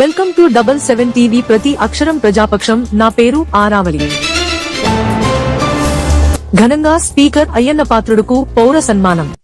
Welcome to double seven TV ప్రతి అక్షరం ప్రజాపక్షం. నా పేరు ఆరావళి. ఘనంగా స్పీకర్ అయ్యన్న పాత్రుడుకు పౌర సన్మానం.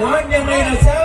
One young man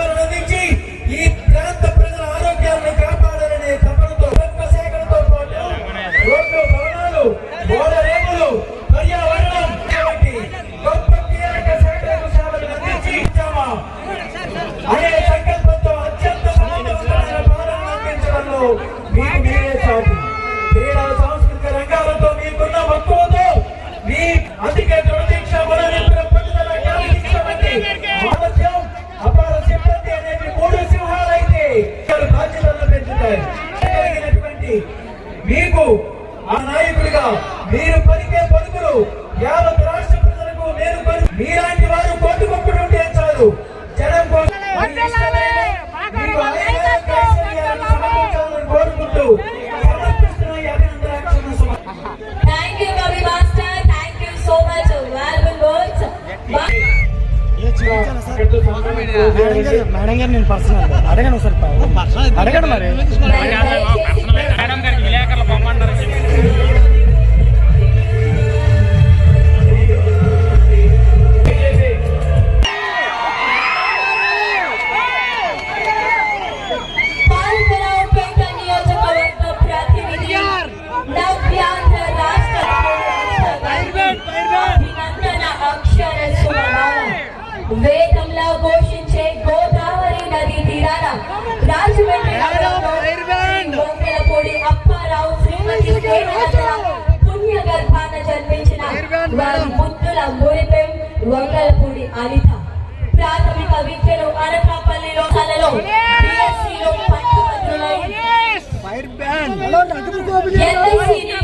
మీరు పలికే పలుకులు యావత్ రాష్ట్ర ప్రజలకు నేను మీలాంటి వారు కొట్టుకుంటుంటే చాలు. జనం కోసం కోరుకుంటూ. మేడం గారు నేను పర్సనల్. అడగను ఒకసారి అడగండి మరి. మురిపెం వంగలపూడి అనిత. ప్రాథమిక విద్యను అనకాపల్లిలో కలలో బిఎస్సిలో పట్టుభద్రులై ఎల్ఐసిని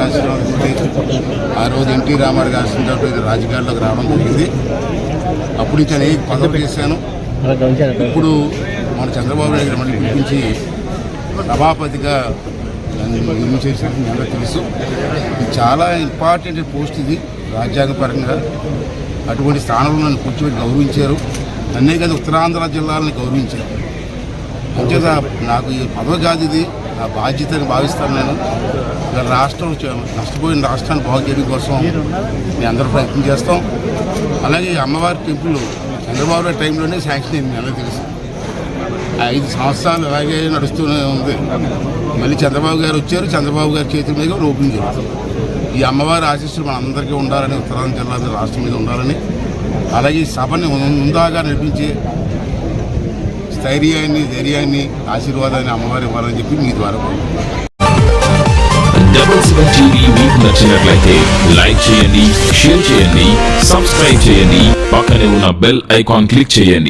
చంద్రబాబు గారు ఆ రోజు ఎన్టీ రామారావు గారు ఆశీర్వాదంతో రాజకీయాల్లోకి రావడం జరిగింది. అప్పుడు నుంచి అనేక పదవులు చేశాను? ఇప్పుడు మన చంద్రబాబు నాయుడు గారు మళ్ళీ పిలిపించి సభాపతిగా నన్ను నియమించేసినట్టు మీ తెలుసు. ఇది చాలా ఇంపార్టెంట్ పోస్ట్ ఇది రాజ్యాంగపరంగా. అటువంటి స్థానంలో నన్ను కూర్చోబెట్టి గౌరవించారు. అన్నే కదా ఉత్తరాంధ్ర జిల్లాలను గౌరవించారు. అంచేత నాకు ఈ పదవి కాదు ఇది. నా బాధ్యత అని భావిస్తాను నేను. రాష్ట్రం నష్టపోయిన రాష్ట్రాన్ని బాగు చేయడం కోసం మేము అందరూ ప్రయత్నం చేస్తాం. అలాగే ఈ అమ్మవారి టెంపుల్ చంద్రబాబు టైంలోనే శాంక్షన్ అయింది మీ తెలుసు. ఐదు సంవత్సరాలు అలాగే నడుస్తూనే ఉంది. మళ్ళీ చంద్రబాబు గారు వచ్చారు చంద్రబాబు గారి చేతుల మీద ఓపెన్ జరుగుతుంది ఈ అమ్మవారి ఆశీస్సులు మనందరికీ ఉండాలని ఉత్తరాంధ్ర జిల్లా రాష్ట్రం మీద ఉండాలని. అలాగే ఈ సభని ముందాగా నడిపించి స్థైర్యాన్ని ధైర్యాన్ని ఆశీర్వాదాన్ని అమ్మవారి ఇవ్వాలని చెప్పి మీ ద్వారా డబుల్ సెవెన్ టీవీ మీకు నచ్చినట్లయితే లైక్ చేయండి షేర్ చేయండి సబ్స్క్రైబ్ చేయండి పక్కనే ఉన్న బెల్ ఐకాన్ క్లిక్ చేయండి.